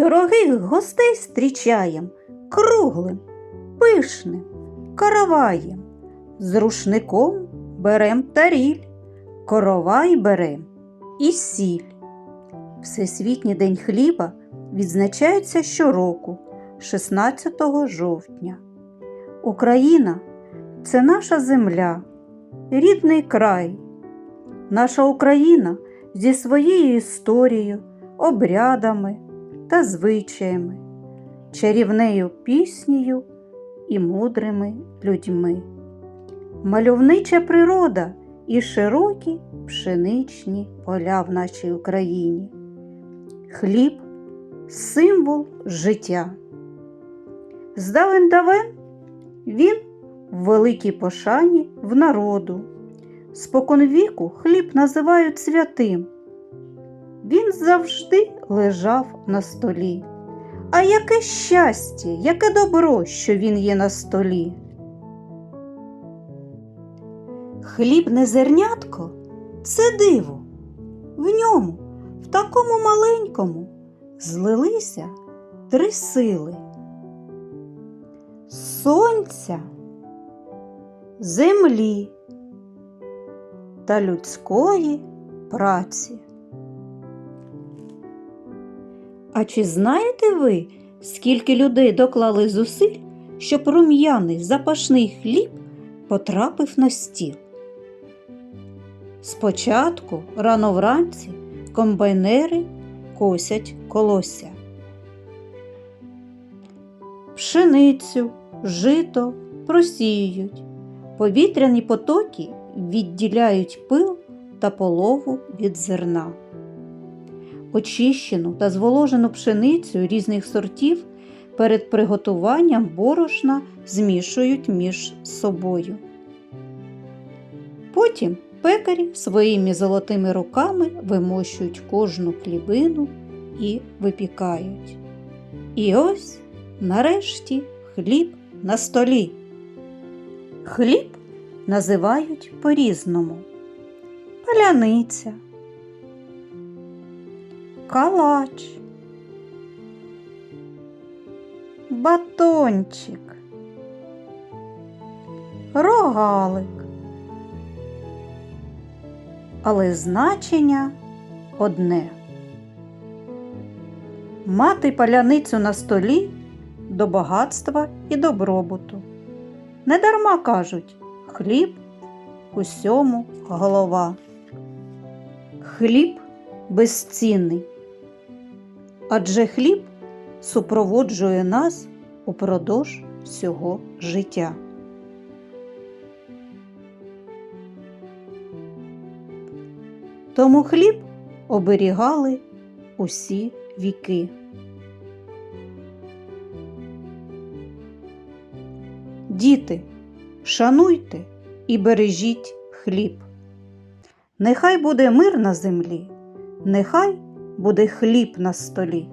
Дорогих гостей зустрічаєм круглим, пишним, караваєм. З рушником берем таріль, коровай берем і сіль. Всесвітній день хліба відзначається щороку, 16 жовтня. Україна це наша земля, рідний край. Наша Україна зі своєю історією, обрядами та звичаями, чарівнею піснею і мудрими людьми. Мальовнича природа і широкі пшеничні поля в нашій Україні. Хліб символ життя. Здавен давен він в великій пошані в народу. Споконвіку хліб називають святим. Він завжди лежав на столі. А яке щастя, яке добро, що він є на столі. Хлібне зернятко це диво. В ньому, в такому маленькому, злилися три сили сонця, землі та людської праці. А чи знаєте ви, скільки людей доклали зусиль, щоб рум'яний запашний хліб потрапив на стіл? Спочатку, рано вранці, комбайнери косять колося. Пшеницю, жито просіюють, повітряні потоки відділяють пил та полову від зерна. Очищену та зволожену пшеницю різних сортів перед приготуванням борошна змішують між собою. Потім пекарі своїми золотими руками вимощують кожну хлібину і випікають. І ось нарешті хліб на столі. Хліб називають по-різному. Паляниця, калач, батончик, рогалик. Але значення одне. Мати паляницю на столі до багатства і добробуту. Недарма кажуть хліб усьому голова. Хліб безцінний. Адже хліб супроводжує нас упродовж всього життя. Тому хліб оберігали усі віки. Діти, шануйте і бережіть хліб. Нехай буде мир на землі, нехай буде хліб на столі.